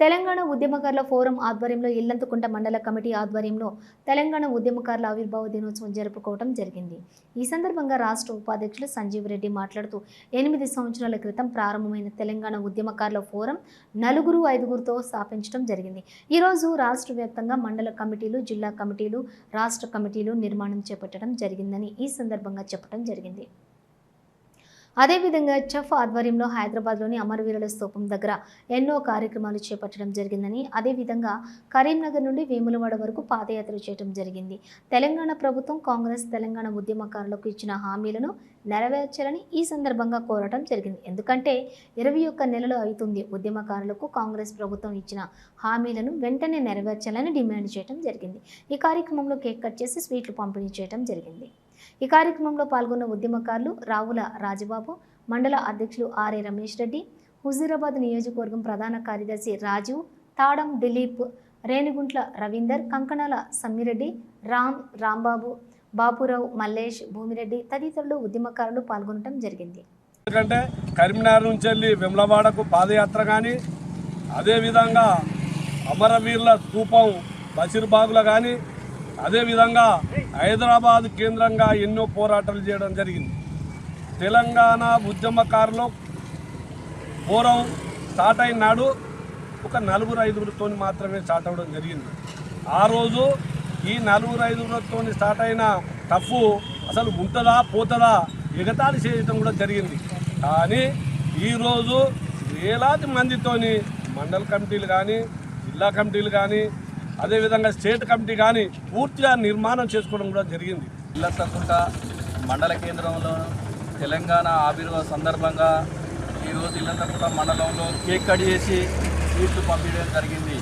తెలంగాణ ఉద్యమకారుల ఫోరం ఆధ్వర్యంలో ఇల్లంతకుంట మండల కమిటీ ఆధ్వర్యంలో తెలంగాణ ఉద్యమకారుల ఆవిర్భావ దినోత్సవం జరుపుకోవడం జరిగింది. ఈ సందర్భంగా రాష్ట్ర ఉపాధ్యక్షులు సంజీవ్ రెడ్డి మాట్లాడుతూ ఎనిమిది సంవత్సరాల క్రితం ప్రారంభమైన తెలంగాణ ఉద్యమకారుల ఫోరం నలుగురు ఐదుగురితో స్థాపించడం జరిగింది. ఈరోజు రాష్ట్ర వ్యాప్తంగా మండల కమిటీలు జిల్లా కమిటీలు రాష్ట్ర కమిటీలు నిర్మాణం చేపట్టడం జరిగిందని ఈ సందర్భంగా చెప్పడం జరిగింది. అదేవిధంగా చెఫ్ ఆధ్వర్యంలో హైదరాబాద్లోని అమరవీరుల స్తూపం దగ్గర ఎన్నో కార్యక్రమాలు చేపట్టడం జరిగిందని అదేవిధంగా కరీంనగర్ నుండి వేములవాడ వరకు పాదయాత్ర చేయడం జరిగింది. తెలంగాణ ప్రభుత్వం కాంగ్రెస్ తెలంగాణ ఉద్యమకారులకు ఇచ్చిన హామీలను నెరవేర్చాలని ఈ సందర్భంగా కోరటం జరిగింది. ఎందుకంటే ఇరవై ఒక్క నెలలు అవుతుంది ఉద్యమకారులకు కాంగ్రెస్ ప్రభుత్వం ఇచ్చిన హామీలను వెంటనే నెరవేర్చాలని డిమాండ్ చేయడం జరిగింది. ఈ కార్యక్రమంలో కేక్ కట్ చేసి స్వీట్లు పంపిణీ చేయడం జరిగింది. ఈ కార్యక్రమంలో పాల్గొన్న ఉద్యమకారులు రావుల రాజబాబు మండల అధ్యక్షులు ఆర్ఏ రమేష్ రెడ్డి హుజూరాబాద్ నియోజకవర్గం ప్రధాన కార్యదర్శి రాజీవ్ తాడం దిలీప్ రేణిగుంట్ల రవీందర్ కంకణాల సమ్మిరెడ్డి రామ్ రాంబాబు బాపురావు మల్లేష్ భూమిరెడ్డి తదితరులు ఉద్యమకారులు పాల్గొనడం జరిగింది. ఎందుకంటే కరీంనగర్ నుంచి వెళ్ళి విమలవాడకు పాదయాత్ర కానీ అదేవిధంగా అమరవీరుల స్థూపం బషీర్బాగులో కానీ అదేవిధంగా హైదరాబాద్ కేంద్రంగా ఎన్నో పోరాటాలు చేయడం జరిగింది. తెలంగాణ ఉద్యమకారులు పూర్వం స్టార్ట్ అయిన నాడు ఒక నలుగురు ఐదుగురితో మాత్రమే స్టార్ట్ అవ్వడం జరిగింది. ఆ రోజు ఈ నలుగురు ఐదుగురితో స్టార్ట్ అయిన టఫ్ అసలు ఉంటుందా పోతుందా ఎగతాళి చేయడం కూడా జరిగింది. కానీ ఈరోజు వేలాది మందితోని మండల కమిటీలు కానీ జిల్లా కమిటీలు కానీ అదేవిధంగా స్టేట్ కమిటీ కానీ పూర్తిగా నిర్మాణం చేసుకోవడం కూడా జరిగింది. ఇల్లసకుంట మండల కేంద్రంలో తెలంగాణ ఆవిర్భావ సందర్భంగా ఈరోజు ఇల్లంతకుంట మండలంలో కేక్ కట్ చేసి స్వీట్లు పంపించడం జరిగింది.